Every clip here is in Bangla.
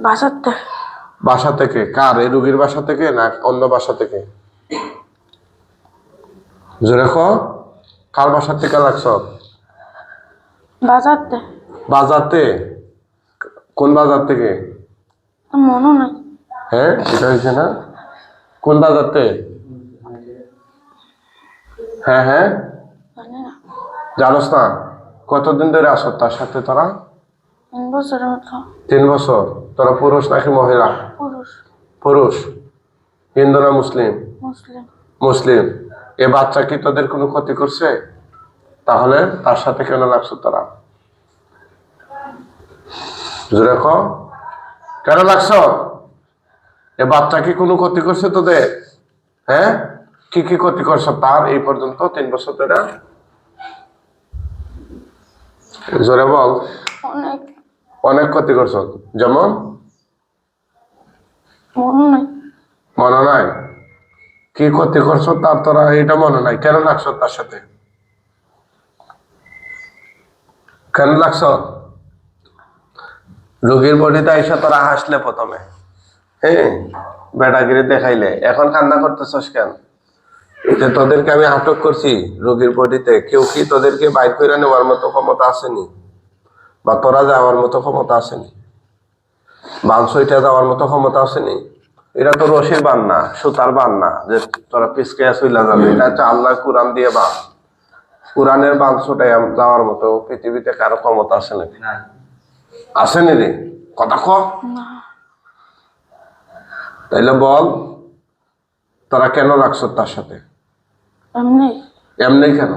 বাসার থেকে। বাসা থেকে? কার? এই রুগীর বাসা থেকে না অন্য বাসা থেকে? জোরে ক কার বাসা থেকে লাগছ? বাজার থেকে। বাজারতে? কোন বাজার থেকে? মনে নাই। হ্যাঁ এটা হয়েছে না? কোন বাজারতে? হ্যাঁ হ্যাঁ। জানোস না? কতদিন ধরে আসো তার সাথে তোরা? তিন বছর তোরা পুরুষ নাকি মহিলা? পুরুষ। পুরুষ। হিন্দু না মুসলিম? মুসলিম। মুসলিম। এ বাচ্চা কি তোদের কোনো ক্ষতি করছে? তাহলে তার সাথে কেন লাগছো তোরা? জোরে ক। কেন লাগছ? এ বাচ্চা কি কোনো ক্ষতি করছে তোদের? হ্যাঁ? কি কি ক্ষতি করছ তার এই পর্যন্ত তিন বছর ধরে? জোরে বল। অনেক অনেক ক্ষতি করছ। যেমন? মনে নাই। কি ক্ষতি করছ তার তোরা এটা মনে নাই। কেন লাগছো তার সাথে? কেন লাগছ? রোগীর বডিতে আইসা তোরা হাসলে প্রথমে। হ্যাঁ বেটাগিরি দেখাইলে। এখন কান্না করতেছস কেন? যে তোদেরকে আমি আটক করছি রোগীর বডিতে। কেউ কি তোদেরকে বাইর করে নেওয়ার মতো ক্ষমতা আসেনি বা তোরা যাওয়ার মতো ক্ষমতা আসেনি। বাংশইটা যাওয়ার মতো ক্ষমতা আসেনি। এটা তো রশির বান না সুতার বান না যে তোরা পিসকে চইলা যাবে। এটা হচ্ছে আল্লাহ কোরআন দিয়ে বান। কোরআনের বাংশটাই যাওয়ার মতো পৃথিবীতে কারও ক্ষমতা আছে নাকি আসেনি রে। কথা ক। তাইলে বল তোরা কেন রাখছ তার সাথে? এমনি। এমনি কেন?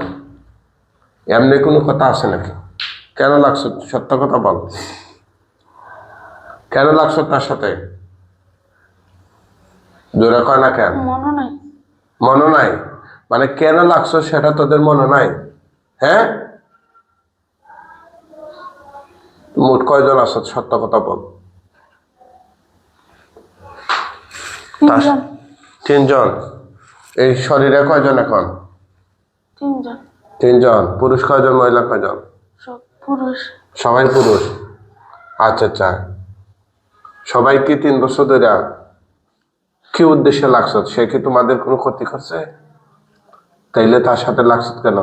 এমনি কোনো কথা আছে নাকি? কেন লাগছো? সত্য কথা বল। কেন লাগছো তার সাথে? জোরে কয় না কেন? মনে নাই। মানে কেন লাগছো সেটা তোদের মনে নাই? হ্যাঁ? মোট কয়জন আছো? সত্য কথা বল। তিনজন। তিনজন। এই শরীরে কয়জন এখন? তিনজন। তিনজন। পুরুষ কয়জন মহিলা কয়জন? সব। পুরুষ। সবাই পুরুষ। আচ্ছা আচ্ছা। সবাই কি তিন বছর ধরে কি উদ্দেশ্যে লাগছ সে কি তোমাদের কোনো ক্ষতি করছে? তাইলে তার সাথে লাগছ কেন?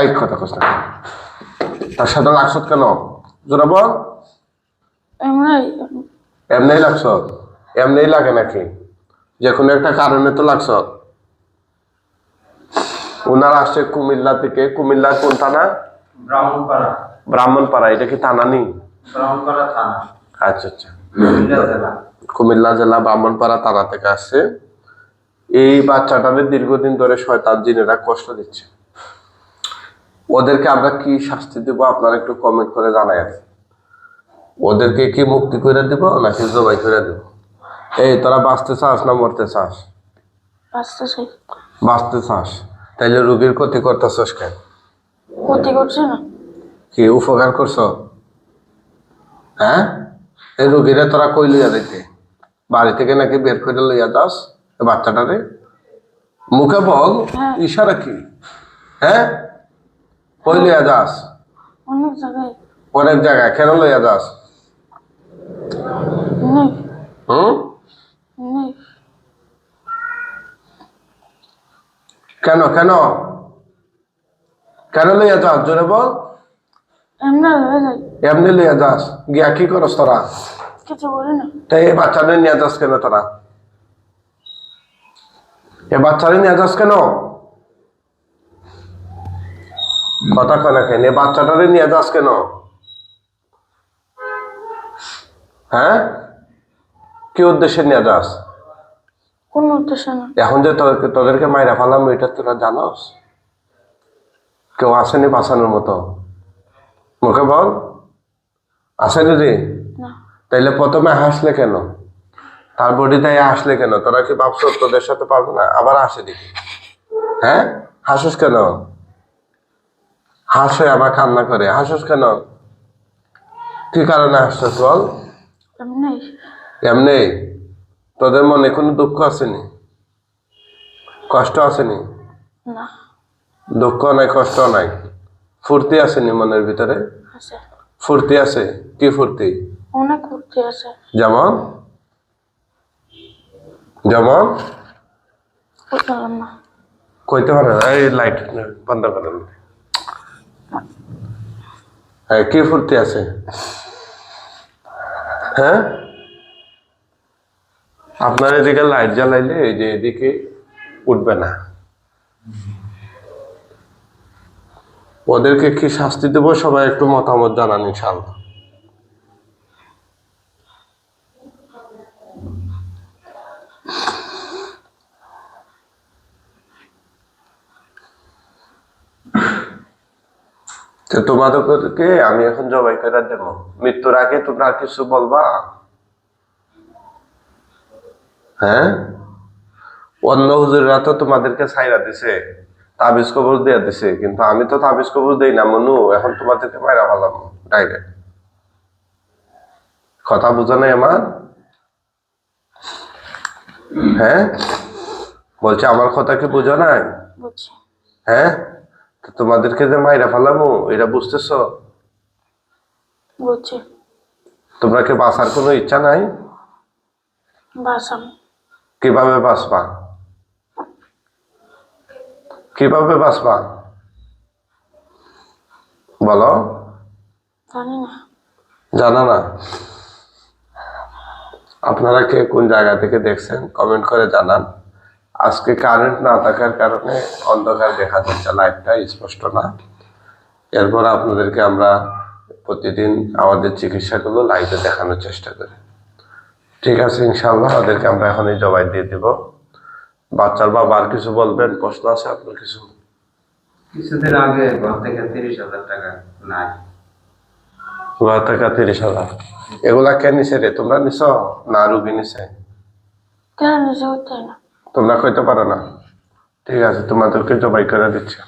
এই কথা না। তার সাথে লাগছ কেন? জোরা বল। এমনি। এমনি লাগছ এমনি লাগে নাকি? যে কোনো একটা কারণে তো লাগছ ওনারা আসছে কুমিল্লা থেকে। কুমিল্লা কোন থানা? ব্রাহ্মণপাড়া। ব্রাহ্মণপাড়া এটা কি থানা নেই? ব্রাহ্মণপাড়া থানা। আচ্ছা আচ্ছা। কুমিল্লা জেলা। ব্রাহ্মণপাড়া থানা থেকে আসছে। এই বাচ্চাটাদের দীর্ঘদিন ধরে শয়তান জিনেরা কষ্ট দিচ্ছে। ওদেরকে আমরা কি শাস্তি দেবো আপনারা একটু কমেন্ট করে জানাই ওদেরকে কি মুক্তি করে দেব নাকি জবাই করে দেব? এই তোরা বাঁচতে চাস না মরতে চাস? বাঁচতে চাই। বাঁচতে চাস? তাইলে রোগীর ক্ষতি করতেছস কেন? ক্ষতি করছে না। কি উপকার করছ? হ্যাঁ? এই রোগীরা তোরা কই লইয়া দিতে বাড়ি থেকে নাকি বের করে লইয়া যাস? বাচ্চাটারে? মুখে বল হ্যাঁ। ইশারা কি? হ্যাঁ? কই লইয়া যাস? অনেক জায়গায়। অনেক জায়গায়। কেন লইয়া যাস? হুম নেই কেন কেন? কেন লইয়া যাস? জোরে বল। এমনি লইয়া যাস। গিয়া কি করস তোরা? না। তাই এই বাচ্চাদের নিয়ে যাস কেন তোরা? এ বাচ্চাদের নিয়ে যাস কেন? কথা কেন কেন? এ বাচ্চাটারে নিয়ে যাস কেন? হ্যাঁ? কি উদ্দেশ্যে নিয়ে যাস? কোনো উদ্দেশ্য না এখন যে তোদেরকে তোদেরকে মাইরা ফালাম এটা তোরা জানোস? কেউ আসেনি বাঁচানোর মতো। মুখে বল। আসে না। তাইলে প্রথমে হাসলে কেন? তার বডিতে আসলে কেন? তোরা কি ভাবছ তোদের সাথে পারব না? আবার হাসে দেখি। হ্যাঁ? হাসুস কেন? হাসে আবার কান্না করে। হাসুস কেন? কি কারণে হাসছিস বল? এমনি। এমনি? তোদের মনে কোনো দুঃখ আসেনি? কষ্ট আসেনি? দুঃখ নাই কষ্ট নাই। ফুর্তি আসেনি মনের ভিতরে? ফুর্তি আছে কি ফুর্তি? অনেক আছে যেমন? যেমন? না। কইতে পারেন এই লাইট বন্ধ করেন। হ্যাঁ কি ফুর্তি আছে হ্যাঁ? আপনার এদিকে লাইট জ্বালাইলে এই যে এদিকে উঠবে না। ওদেরকে কি শাস্তি দেবো? সবাই একটু মতামত জানান ইনশাল্লাহ তো তোমাদেরকে আমি এখন জবাই করে দেবো। মৃত্যুর আগে তোমরা কিছু বলবা? হ্যাঁ? অন্য হুজুররা তো তোমাদেরকে ছাইরা দিছে তাবিজ কবর দিয়ে দিছে কিন্তু আমি তো তাবিজ কবর দেই না মনু এখন তোমাদেরকে মাইরা ভালাম ডাইরেক্ট কথা বুঝো নাই আমার? হ্যাঁ? বলছে আমার কথা কি বুঝো নাই? হ্যাঁ? তো তোমাদেরকে যে মাইরা ফেলামো এটা বুঝতেছ? তোমরা কি বাঁচার কোনো ইচ্ছা নাই? বাসাম কীভাবে বাঁচবা? কীভাবে বাঁচবা? বলো। জানি না আপনারা কে কোন জায়গা থেকে দেখছেন কমেন্ট করে জানান। আজকে কারেন্ট না থাকার কারণে অন্ধকার দেখা যাচ্ছে লাইটটা স্পষ্ট না। এরপর আপনাদেরকে আমরা প্রতিদিন আমাদের চিকিৎসাগুলো লাইভে দেখানোর চেষ্টা করি। ঠিক আছে ইনশাল্লাহ ওদেরকে আমরা এখনই জবাই দিয়ে দিব। বাচ্চার বাবা আর কিছু বলবেন? প্রশ্ন আছে আপনার কিছু? কিছুদিন আগে ঘর থেকে তিরিশ হাজার টাকা নাই। ঘর টাকা তিরিশ হাজার? এগুলা কে নিছে রে? তোমরা নিছ? না রুগী নিছে? কেন নিজে তোমরা কইতে পারো না। ঠিক আছে তোমাদেরকে জবাই করে দিচ্ছি।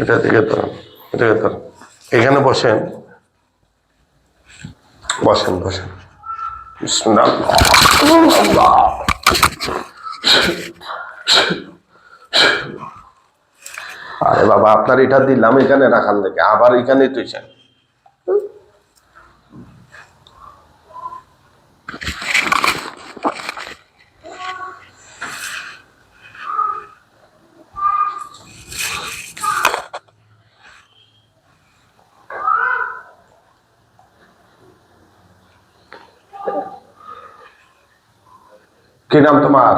এটা থেকে ধরো এখানে বসেন। বসেন বসেন। আরে বাবা, আপনার এটা দিলাম এখানে রাখার লেগে। আবার এখানে তুইছেন। কি নাম তোমার?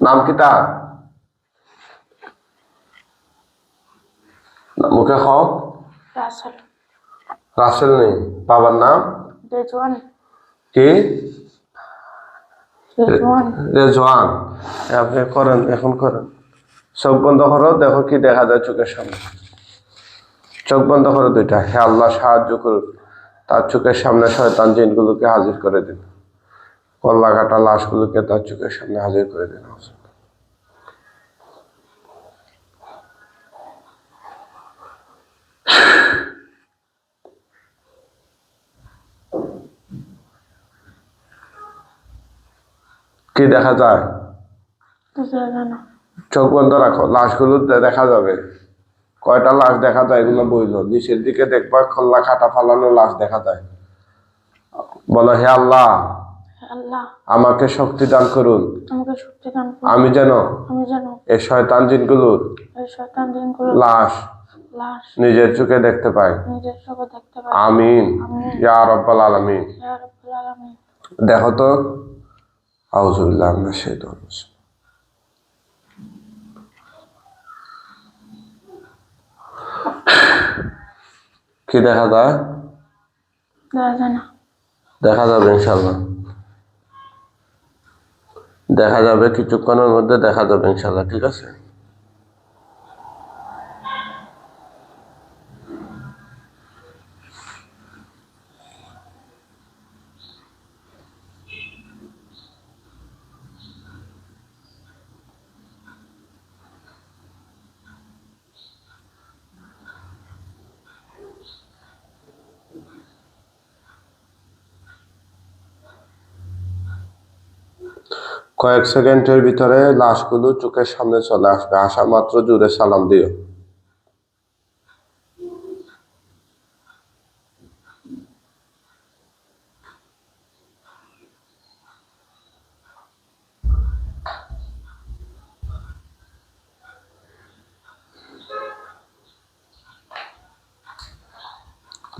নাম কি তা মুখে খাও রাসেল। রাসেল নেই। বাবার নাম? রেজওয়ান। কি? রেজওয়ান। আপনি করেন এখন করেন। চোখ বন্ধ করো দেখো কি দেখা যায় চোখের সামনে। চোখ বন্ধ করো দুইটা। হে আল্লাহ সাহায্য করুন তার চোখের সামনে শয়তান জিনগুলোকে হাজির করে দিন কল্লা কাটা লাশগুলোকে তার চোখের সামনে হাজির করে দিন কি দেখা যায়? চোখ বন্ধ রাখো লাশগুলো দেখা যাবে। কয়টা লাশ দেখা যায় এগুলো বইল নিচের দিকে দেখবা খোল্লা খাটা ফালানো লাশ দেখা যায়। বলো হে আল্লাহ আমাকে শক্তি দান করুন। আমি যেন এই শয়তান জিনগুলোর এই লাশ লাশ নিজের চোখে দেখতে পাই আমিন। ইয়া রব্বাল আলামিন। দেখো তো মিনাশ শাইতানির রাজিম। কি দেখা যায়? দেখা দেখা যাবে ইনশাল্লাহ দেখা যাবে কিছুক্ষণের মধ্যে দেখা যাবে ইনশাল্লাহ ঠিক আছে? কয়েক সেকেন্ডের ভিতরে লাশগুলো চোখের সামনে চলে আসবে। আসা মাত্র জুড়ে সালাম দিও।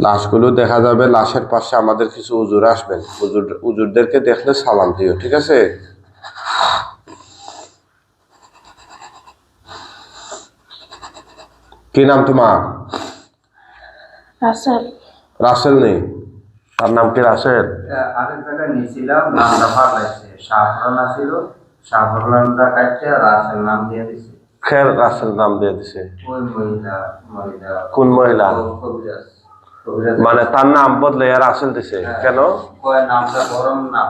লাশগুলো দেখা যাবে, লাশের পাশে আমাদের কিছু উজুর আসবেন। উজুর উজুরদেরকে দেখলে সালাম দিও, ঠিক আছে? কি নাম তোমার? রাসেল। রাসেল নেই। তার নাম কি রাসেল? আরেক জায়গায় নিয়েছিলাম নামটা কাটতে রাসেল নাম দিয়ে দিছে। খের রাসেল নাম দিয়ে দিছে। ওই মহিলা মহিলা। কোন মহিলা? মানে তার নাম বদলে আর রাসেল দিছে। কেন? কয় নামটা গরম নাম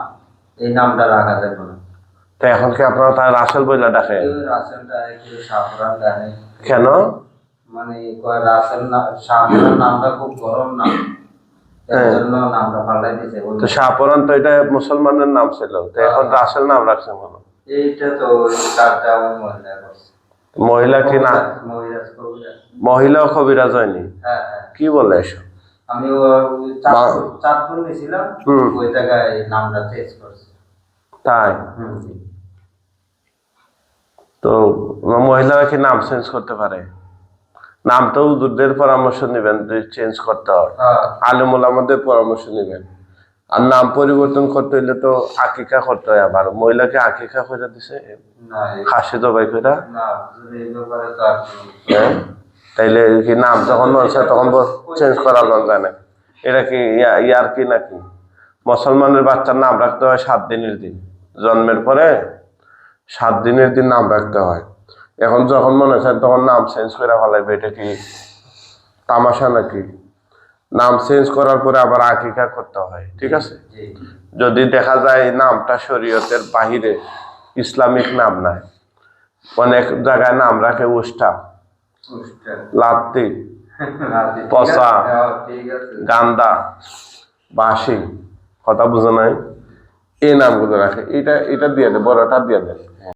এই নামটা রাখা যাবে না। তো এখন কি আপনারা তার রাসেল বইলা ডাকে রাসেলটা কেন? মানে রাসেল নামটা খুব গরম নাম হ্যাঁ। তো শাহপুরান তো এটা মুসলমানের নাম ছিল তো এখন রাসেল নাম রাখছে এইটা তো ওই মহিলা মহিলা কি না? মহিলাজ কবিরাজ। হয়নি? হ্যাঁ হ্যাঁ। কি বলে এসব? আমি চাঁদপুর নিয়েছিলাম ওই জায়গায় নামটা চেঞ্জ করছি। তাই? তো মহিলারা কি নাম চেঞ্জ করতে পারে? নাম তো উদুরদের পরামর্শ নেবেন চেঞ্জ করতে হয় হ্যাঁ। আলিমুল আমাদের পরামর্শ নেবেন। আর নাম পরিবর্তন করতে হইলে তো আকিকা করতে হয় আবার। মহিলাকে আকিকা করে দিছে? খাসি জবাই করে না আসলে এই ব্যাপারে তো আর কি হ্যাঁ? তাইলে কি নাম যখন মনে হয় তখন চেঞ্জ করা যায় না। এটা কি ইয়ার কি নাকি মুসলমানের বাচ্চার নাম রাখতে হয় সাত দিনের দিন। জন্মের পরে সাত দিনের দিন নাম রাখতে হয়। এখন যখন মনে হয় তখন নাম চেঞ্জ করে ফেলাইবে এটা কি তামাশা নাকি? নাম চেঞ্জ করার পরে আবার আকিকা করতে হয় ঠিক আছে? যদি দেখা যায় নামটা শরীয়তের বাহিরে ইসলামিক নাম নাই অনেক জায়গায় নাম রাখে উষ্টা উষ্টা। লাত্তি পচা। হ্যাঁ, গান্দা বাসি কথা বুঝো নাই? এই নামগুলো রাখে এটা এটা দিয়ে দেন বড়টা দিয়ে দেন